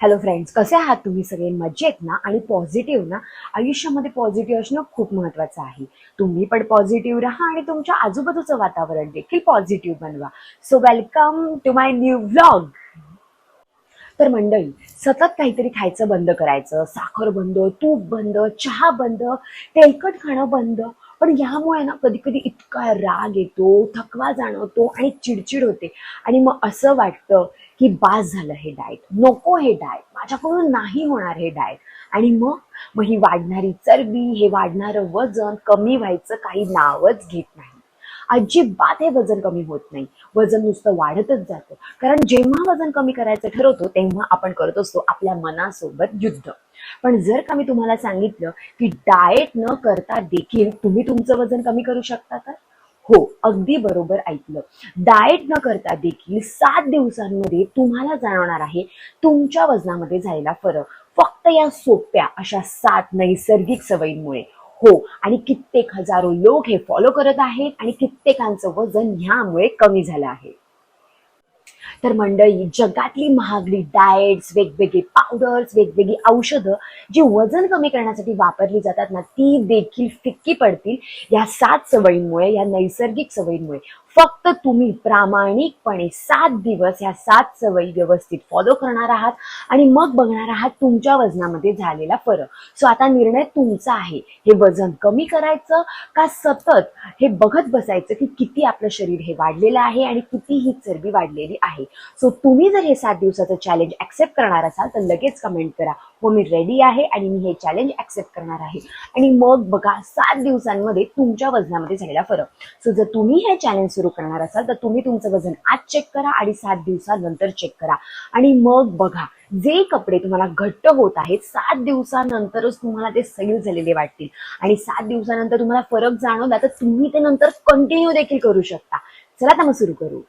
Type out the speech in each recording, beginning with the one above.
Hello friends कसे आहात तुम्ही सगळे? मजेत ना? आणि पॉझिटिव्ह ना? आयुष्यामध्ये पॉझिटिव्ह असणं खूप महत्वाचं आहे. तुम्ही पण पॉझिटिव्ह राहा आणि तुमच्या आजूबाजूचं वातावरण देखील पॉझिटिव्ह बनवा. So welcome to my new vlog तर मंडळी सतत काहीतरी खायचं बंद करायचं. साखर बंद तूप बंद चहा बंद तेलकट खाणं बंद. पण यामुळे ना कधी कधी इतका राग येतो थकवा जाणवतो आणि चिडचिड होते. आणि मग असं वाटतं की बास झालं हे डाएट नको हे डाएट माझ्याकडून नाही होणार हे डाएट आणि मग? मग ही वाढणारी चरबी हे वाढणारं वजन कमी व्हायचं काही नावच घेत नाही. अजिबात हे वजन कमी होत नाही. वजन नुसतं वाढतच जातं. कारण जेव्हा वजन कमी करायचं ठरवतो तेव्हा आपण करत असतो आपल्या मनासोबत युद्ध. पण जर का मी तुम्हाला सांगितलं की डाएट न करता देखील तुम्ही तुमचं वजन कमी करू शकता तर? हो अगदी बरोबर ऐकलं. डाएट न करता देखील सात दिवसांमध्ये तुम्हाला जाणवणार आहे तुमच्या वजनामध्ये झालेला फरक. फक्त या सोप्या अशा सात नैसर्गिक सवयींमुळे. हो आणि कित्येक हजारो लोक हे फॉलो करत आहेत आणि कित्येकांचं वजन ह्यामुळे कमी झालं आहे. तर मंडळी जगातली महागडी डाएट्स वेगवेगळे पावडर्स वेगवेगळी औषधं जी वजन कमी करण्यासाठी वापरली जातात ना ती देखील फिक्की पडतील. या सात सवयींमुळे या नैसर्गिक सवयींमुळे. फक्त तुम्ही प्रामाणिकपणे सात दिवस ह्या सात सवयी व्यवस्थित फॉलो करणार आहात आणि मग बघणार आहात तुमच्या वजनामध्ये झालेला फरक. सो आता निर्णय तुमचा आहे. हे वजन कमी करायचं का सतत हे बघत बसायचं की किती आपलं शरीर हे वाढलेलं आहे आणि किती ही चरबी वाढलेली आहे? सो तुम्ही जर हे सात दिवसाचं चॅलेंज ऍक्सेप्ट करणार असाल तर लगेच कमेंट करा. हो मी रेडी आहे आणि मी हे चॅलेंज ऍक्सेप्ट करणार आहे. आणि मग बघा सात दिवसांमध्ये तुमच्या वजनामध्ये झालेला फरक. सो जर तुम्ही हे चॅलेंज सुरू करणार असाल तर तुम्ही तुमचं वजन आज चेक करा आणि सात दिवसानंतर चेक करा. आणि मग बघा जे कपडे तुम्हाला घट्ट होत आहेत सात दिवसानंतरच तुम्हाला ते सैल झालेले वाटतील. आणि सात दिवसानंतर तुम्हाला फरक जाणवला तर तुम्ही ते नंतर कंटिन्यू देखील करू शकता. चला तर मग सुरू करू.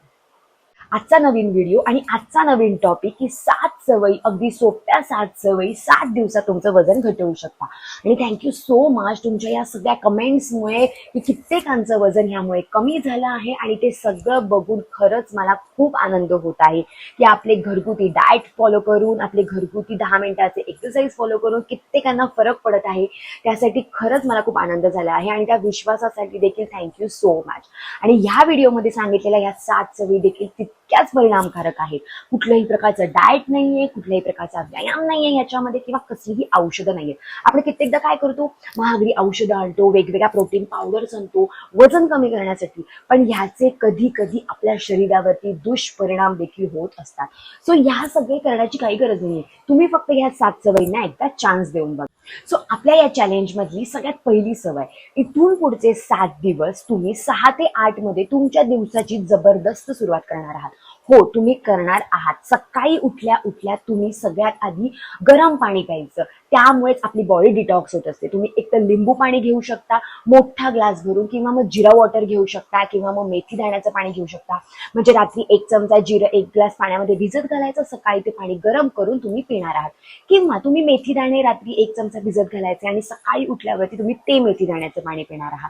आजचा नवीन व्हिडिओ आणि आजचा नवीन टॉपिक की सात सवयी अगदी सोप्या सात सवयी सात दिवसात तुमचं वजन घटवू शकता. आणि थँक्यू सो मच तुमच्या या सगळ्या कमेंट्समुळे की कित्येकांचं वजन ह्यामुळे कमी झालं आहे आणि ते सगळं बघून खरंच मला खूप आनंद होत आहे की आपले घरगुती डाएट फॉलो करून आपले घरगुती दहा मिनिटाचे एक्सरसाइज फॉलो करून कित्येकांना फरक पडत आहे. त्यासाठी खरंच मला खूप आनंद झाला आहे आणि त्या विश्वासासाठी देखील थँक्यू सो मच आणि ह्या व्हिडिओमध्ये सांगितलेल्या या सात सवयी देखील तितक्याच परिणामकारक आहेत. कुठल्याही प्रकारचं डाएट नाहीये कुठल्याही प्रकारचा व्यायाम नाहीये याच्यामध्ये किंवा कसलीही औषधं नाहीये आपण कित्येकदा काय करतो? महागडी औषधं आणतो वेगवेगळ्या प्रोटीन पावडर्स आणतो वजन कमी करण्यासाठी. पण ह्याचे कधी कधी आपल्या शरीरावरती दुष्परिणाम देखील होत असतात. सो ह्या सगळे करण्याची काही गरज नाहीये. तुम्ही फक्त ह्या सात सवयींना एकदा चान्स देऊन बघा. सो आपल्या या चॅलेंज मधली सगळ्यात पहिली सवय इथून पुढचे सात दिवस तुम्ही सहा ते आठमध्ये तुमच्या दिवसाची जबरदस्त सुरुवात करणार आहात. हो तुम्ही करणार आहात. सकाळी उठल्या उठल्या तुम्ही सगळ्यात आधी गरम पाणी प्यायचं. त्यामुळेच आपली बॉडी डिटॉक्स होत असते. तुम्ही एक तर लिंबू पाणी घेऊ शकता मोठा ग्लास भरून किंवा मग जिरा वॉटर घेऊ शकता किंवा मग मेथी दाण्याचं पाणी घेऊ शकता. म्हणजे रात्री एक चमचा जिरं एक ग्लास पाण्यामध्ये भिजत घालायचं सकाळी ते पाणी गरम करून तुम्ही पिणार आहात. किंवा तुम्ही मेथी दाणे रात्री एक चमचा भिजत घालायचे आणि सकाळी उठल्यावरती तुम्ही ते मेथी दाण्याचं पाणी पिणार आहात.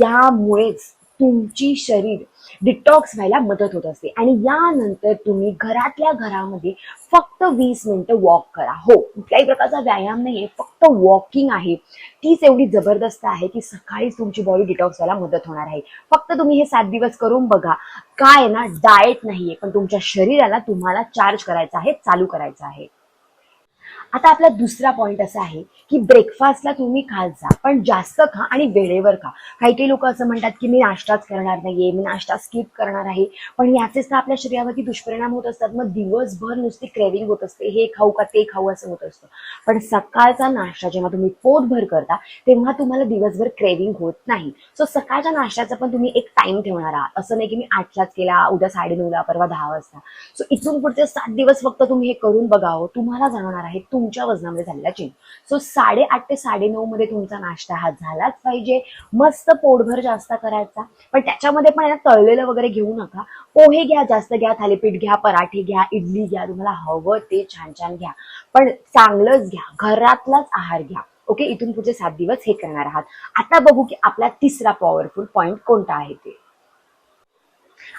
यामुळेच तुमची शरीर डिटॉक्स व्हायला मदत होत असते. आणि यानंतर तुम्ही घरातल्या घरामध्ये फक्त वीस मिनिटं वॉक करा. हो कुठल्याही प्रकारचा व्यायाम नाही आहे फक्त वॉकिंग आहे. तीच एवढी जबरदस्त आहे की सकाळी तुमची बॉडी डिटॉक्स व्हायला मदत होणार आहे. फक्त तुम्ही हे सात दिवस करून बघा. काय ना डाएट नाहीये पण तुमच्या शरीराला तुम्हाला चार्ज करायचं आहे चालू करायचं आहे. आता आपला दुसरा पॉईंट असा आहे की ब्रेकफास्टला तुम्ही खात जा पण जास्त खा आणि वेळेवर खा. काही काही लोक असं म्हणतात की मी नाश्ताच करणार नाहीये मी नाश्ता स्किप करणार आहे. पण याचेच तर आपल्या शरीरावरती दुष्परिणाम होत असतात. मग दिवसभर नुसती क्रेविंग होत असते. हे खाऊ का ते खाऊ असं होत असतं. पण सकाळचा नाश्ता जेव्हा तुम्ही पोटभर करता तेव्हा तुम्हाला दिवसभर क्रेविंग होत नाही. सो सकाळच्या नाश्त्याचा पण तुम्ही एक टाइम ठेवणार आहात. असं नाही की मी आठलाच केला उद्या साडेनऊला परवा दहा वाजता. सो इथून पुढचे सात दिवस फक्त तुम्ही हे करून बघावं हो. तुम्हाला जाणवणार आहे तुमच्या वजनामध्ये झालेला चेंज सो साडेआठ ते साडेनऊ मध्ये तुमचा नाश्ता हा झालाच पाहिजे. मस्त पोटभर जास्त करायचा. पण त्याच्यामध्ये पण तळलेलं वगैरे घेऊ नका. पोहे घ्या जास्त घ्या थालीपीठ घ्या पराठे घ्या इडली घ्या तुम्हाला हवं ते छान छान घ्या. पण चांगलंच घ्या. घरातलाच आहार घ्या. ओके इथून पुढचे सात दिवस हे करणार आहात. आता बघू की आपला तिसरा पॉवरफुल पॉईंट कोणता आहे ते.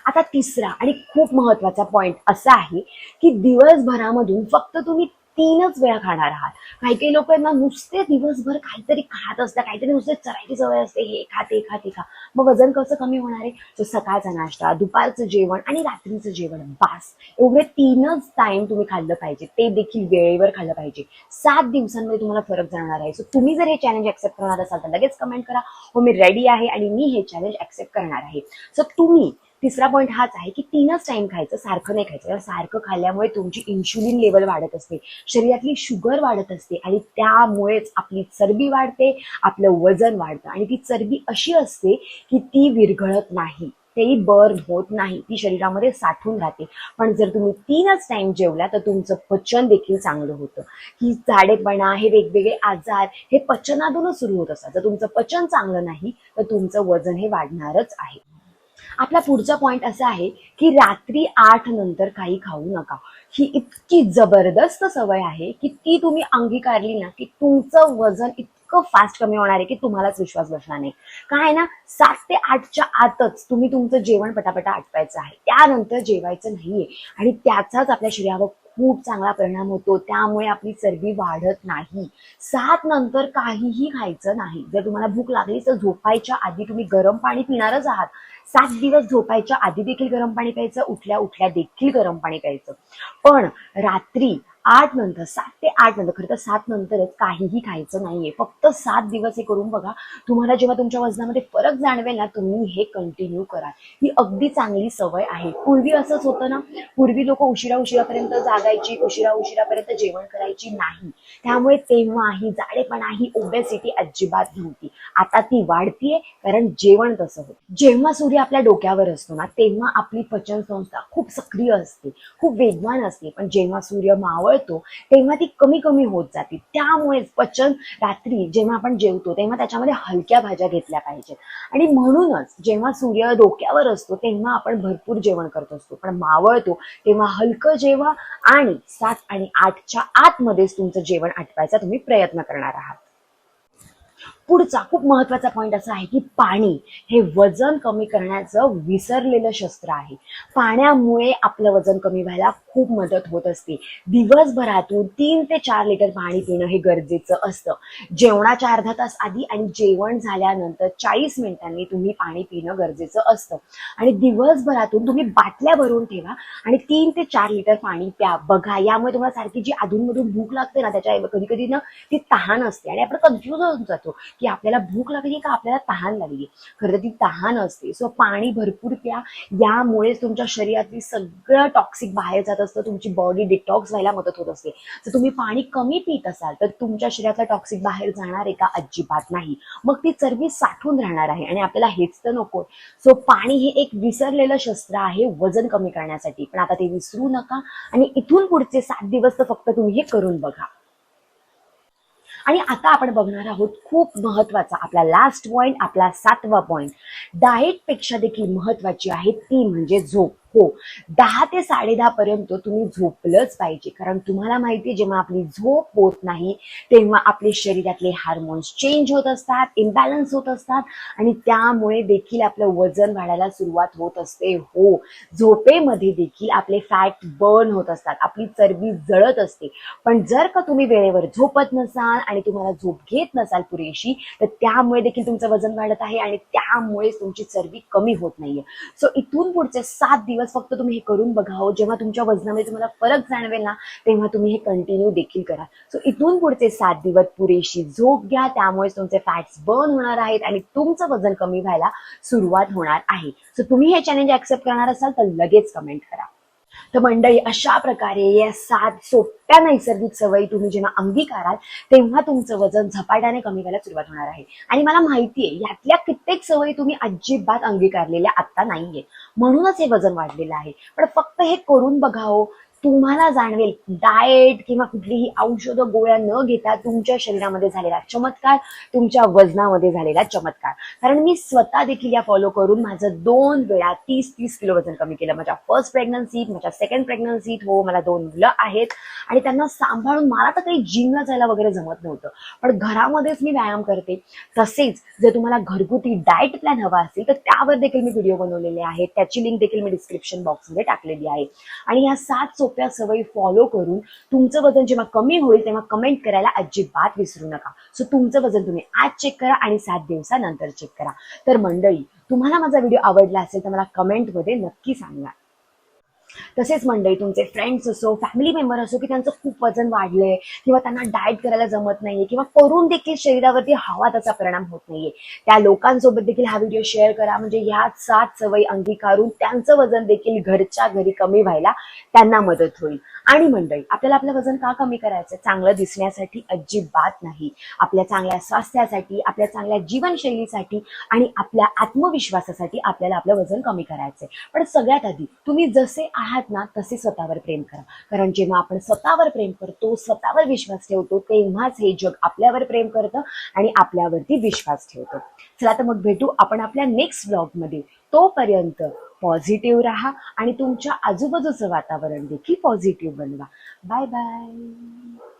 आता तिसरा आणि खूप महत्त्वाचा पॉईंट असा आहे की दिवसभरामधून फक्त तुम्ही तीनच वेळा खाणार आहात. काही काही लोक यांना ना नुसते दिवसभर काहीतरी खात असतात काहीतरी नुसते चरायची सवय असते हे खा ते खा ते खा. मग वजन कसं कमी होणार आहे? सकाळचा नाश्ता दुपारचं जेवण आणि रात्रीचं जेवण. बास. एवढे तीनच टाइम तुम्ही खाल्लं पाहिजे. ते देखील वेळेवर खाल्लं पाहिजे. सात दिवसांमध्ये तुम्हाला फरक जाणार आहे. सो तुम्ही जर हे चॅलेंज ऍक्सेप्ट करणार असाल तर लगेच कमेंट करा. हो मी रेडी आहे आणि मी हे चॅलेंज ऍक्सेप्ट करणार आहे. सो तुम्ही तिसरा पॉईंट हाच आहे की तीनच टाइम खायचं सारखं नाही खायचं. सारखं खाल्ल्यामुळे तुमची इन्शुलिन लेवल वाढत असते. शरीरातली शुगर वाढत असते आणि त्यामुळेच आपली चरबी वाढते आपलं वजन वाढतं. आणि ती चरबी अशी असते की ती विरघळत नाही. तेही बर्न होत नाही. ती शरीरामध्ये साठून राहते. पण जर तुम्ही तीनच टाइम जेवला तर तुमचं पचन देखील चांगलं होतं. ही जाडेपणा हे वेगवेगळे आजार हे पचनातूनच सुरू होत असतात. जर तुमचं पचन चांगलं नाही तर तुमचं वजन हे वाढणारच आहे. आपला पुढचा पॉईंट असा आहे की रात्री आठ नंतर काही खाऊ नका. ही इतकी जबरदस्त सवय आहे की ती तुम्ही अंगीकारली ना की तुमचं वजन इतकं फास्ट कमी होणार आहे की तुम्हालाच विश्वास बसणार नाही. काय ना सात ते आठच्या आतच तुम्ही तुमचं जेवण पटापटा आटवायचं आहे. त्यानंतर जेवायचं नाहीये. आणि त्याचाच आपल्या शरीरावर खूप चांगला परिणाम होतो. त्यामुळे आपली चरबी वाढत नाही. सात नंतर काहीही खायचं नाही. जर तुम्हाला भूक लागली तर झोपायच्या आधी तुम्ही गरम पाणी पिणारच आहात. सात दिवस झोपायच्या आधी देखील गरम पाणी प्यायचं उठल्या उठल्या देखील गरम पाणी प्यायचं. पण रात्री आठ नंतर सात ते आठ नंतर खरं तर सात नंतरच काहीही खायचं नाहीये. फक्त सात दिवस हे करून बघा तुम्हाला जेव्हा तुमच्या वजनामध्ये फरक जाणवेल ना तुम्ही हे कंटिन्यू करा. ही अगदी चांगली सवय आहे. पूर्वी असंच होतं ना पूर्वी लोक उशिरा उशिरापर्यंत जागायची उशिरा उशिरापर्यंत जेवण करायची नाही. त्यामुळे तेव्हा ही जाडेपणा ही ओबेसिटी अजिबात नव्हती. आता ती वाढतीये कारण जेवण तसं होतं. जेव्हा सूर्य आपल्या डोक्यावर असतो ना तेव्हा आपली पचन संस्था खूप सक्रिय असते खूप वेगवान असते. पण जेव्हा सूर्य मावळ मावळतो तेव्हा ती कमी कमी होत जाते. त्यामुळेच पचन रात्री जेव्हा आपण जेवतो तेव्हा त्याच्यामध्ये हलक्या भाज्या घेतल्या पाहिजेत. आणि म्हणूनच जेव्हा सूर्य डोक्यावर असतो तेव्हा आपण भरपूर जेवण करत असतो. पण मावळतो तेव्हा हलकं जेवा आणि सात आणि आठच्या आतमध्येच तुमचं जेवण आटवायचा तुम्ही प्रयत्न करणार आहात. पुढचा खूप महत्त्वाचा पॉईंट असा आहे की पाणी हे वजन कमी करण्याचं विसरलेलं शस्त्र आहे. पाण्यामुळे आपलं वजन कमी व्हायला खूप मदत होत असते. दिवसभरातून तीन ते चार लिटर पाणी पिणं हे गरजेचं असतं. जेवणाच्या अर्धा तास आधी आणि जेवण झाल्यानंतर चाळीस मिनिटांनी तुम्ही पाणी पिणं गरजेचं असतं. आणि दिवसभरातून तुम्ही बाटल्या भरून ठेवा आणि तीन ते चार लिटर पाणी प्या. बघा यामुळे तुम्हाला सारखी जी अधूनमधून भूक लागते ना त्याच्या कधी कधी ना ती तहान असते आणि आपण कन्फ्युज होऊन जातो. की आपल्याला भूक लागली का आपल्याला तहान लागली. खरं तर ती तहान असते. सो पाणी भरपूर प्या. यामुळेच तुमच्या शरीरातली सगळं टॉक्सिक बाहेर जात असतं. तुमची बॉडी डिटॉक्स व्हायला मदत होत असते. जर तुम्ही पाणी कमी पित असाल तर तुमच्या शरीरातलं टॉक्सिक बाहेर जाणार आहे का? अजिबात नाही. मग ती चरबी साठून राहणार आहे आणि आपल्याला हेच तर नको. सो पाणी हे एक विसरलेलं शस्त्र आहे वजन कमी करण्यासाठी. पण आता ते विसरू नका आणि इथून पुढचे सात दिवस तर फक्त तुम्ही हे करून बघा. आणि आता आपण बघणार आहोत खूप महत्त्वाचा आपला लास्ट पॉईंट आपला सातवा पॉईंट डाएटपेक्षा देखील महत्वाची आहे ती म्हणजे झोप. हो. दहा ते साडेदहा पर्यंत तुम्ही झोपलंच पाहिजे. कारण तुम्हाला माहिती जेव्हा आपली झोप होत नाही तेव्हा आपले शरीरातले हार्मोन्स चेंज होत असतात इम्बॅलन्स होत असतात आणि त्यामुळे देखील आपलं वजन वाढायला सुरुवात होत असते. हो. झोपेमध्ये देखील आपले फॅट बर्न होत असतात. आपली चरबी जळत असते. पण जर का तुम्ही वेळेवर झोपत नसाल आणि तुम्हाला झोप घेत नसाल पुरेशी तर त्यामुळे देखील तुमचं वजन वाढत आहे आणि त्यामुळे तुमची चरबी कमी होत नाहीये. सो इथून पुढचे सात दिवस फक्त तुम्ही हे करून बघावं. जेव्हा तुमच्या वजनामध्ये तुम्हाला फरक जाणवेल ना तेव्हा तुम्ही हे कंटिन्यू देखील करा. सो इथून पुढचे सात दिवस पुरेशी झोप घ्या. त्यामुळे तुमचे फॅट्स बर्न होणार आहेत आणि तुमचं वजन कमी व्हायला सुरुवात होणार आहे. सो तुम्ही हे चॅलेंज ऍक्सेप्ट करणार असाल तर लगेच कमेंट करा. तर मंडळी अशा प्रकारे या सात सोप्या नैसर्गिक सवयी तुम्ही जेव्हा अंगीकाराल तेव्हा तुमचं वजन झपाट्याने कमी व्हायला सुरुवात होणार आहे. आणि मला माहितीये यातल्या कित्येक सवयी तुम्ही अजिबात अंगीकारलेल्या आता नाहीये म्हणूनच हे वजन वाढलेलं आहे. पण फक्त हे करून बघावं हो, तुम्हाला जाणवेल डाएट किंवा कुठलीही औषधं गोळ्या न घेता तुमच्या शरीरामध्ये झालेला चमत्कार तुमच्या वजनामध्ये झालेला चमत्कार. कारण मी स्वतः देखील या फॉलो करून माझं दोन वेळा तीस तीस किलो वजन कमी केलं. माझ्या फर्स्ट प्रेग्नन्सीत माझ्या सेकंड प्रेग्नन्सीत हो मला दोन मुलं आहेत. आणि त्यांना सांभाळून मला तर काही जिमला जायला वगैरे जमत नव्हतं. पण घरामध्येच मी व्यायाम करते. तसेच जर तुम्हाला घरगुती डाएट प्लॅन हवा असेल तर त्यावर देखील मी व्हिडिओ बनवलेले आहेत. त्याची लिंक देखील मी डिस्क्रिप्शन बॉक्समध्ये टाकलेली आहे. आणि या सात सोप्या सवयी फॉलो करून तुमचं वजन जेव्हा कमी होईल तेव्हा कमेंट करायला अजिबात विसरू नका. सो तुमचं वजन तुम्ही आज चेक करा आणि सात दिवसानंतर चेक करा. तर मंडळी तुम्हाला माझा व्हिडिओ आवडला असेल तर मला कमेंटमध्ये नक्की सांगा. तसेच मंडळी तुमचे फ्रेंड्स असो फॅमिली मेंबर असो की त्यांचं खूप वजन वाढलंय किंवा त्यांना डाएट करायला जमत नाहीये किंवा करून देखील शरीरावरती हवा त्याचा परिणाम होत नाहीये. त्या लोकांसोबत देखील हा व्हिडिओ शेअर करा. म्हणजे ह्या सात सवयी अंगीकारून त्यांचं वजन देखील घरच्या घरी कमी व्हायला त्यांना मदत होईल. आणि मंडळी आपल्याला आपलं वजन का कमी करायचं चांगलं दिसण्यासाठी अजिबात नाही. आपल्या चांगल्या स्वास्थ्यासाठी आपल्या चांगल्या जीवनशैलीसाठी आणि आपल्या आत्मविश्वासासाठी आपल्याला आपलं वजन कमी करायचंय. पण सगळ्यात आधी तुम्ही जसे आहात ना तसे स्वतःवर प्रेम करा. कारण जेव्हा आपण स्वतःवर प्रेम करतो स्वतःवर विश्वास ठेवतो तेव्हाच हे जग आपल्यावर प्रेम करतं आणि आपल्यावरती विश्वास ठेवतो. चला तर मग भेटू आपण आपल्या नेक्स्ट ब्लॉगमध्ये तोपर्यंत पॉझिटिव्ह राहा आणि तुमच्या आजूबाजूचं वातावरण देखील पॉझिटिव्ह बनवा. Bye bye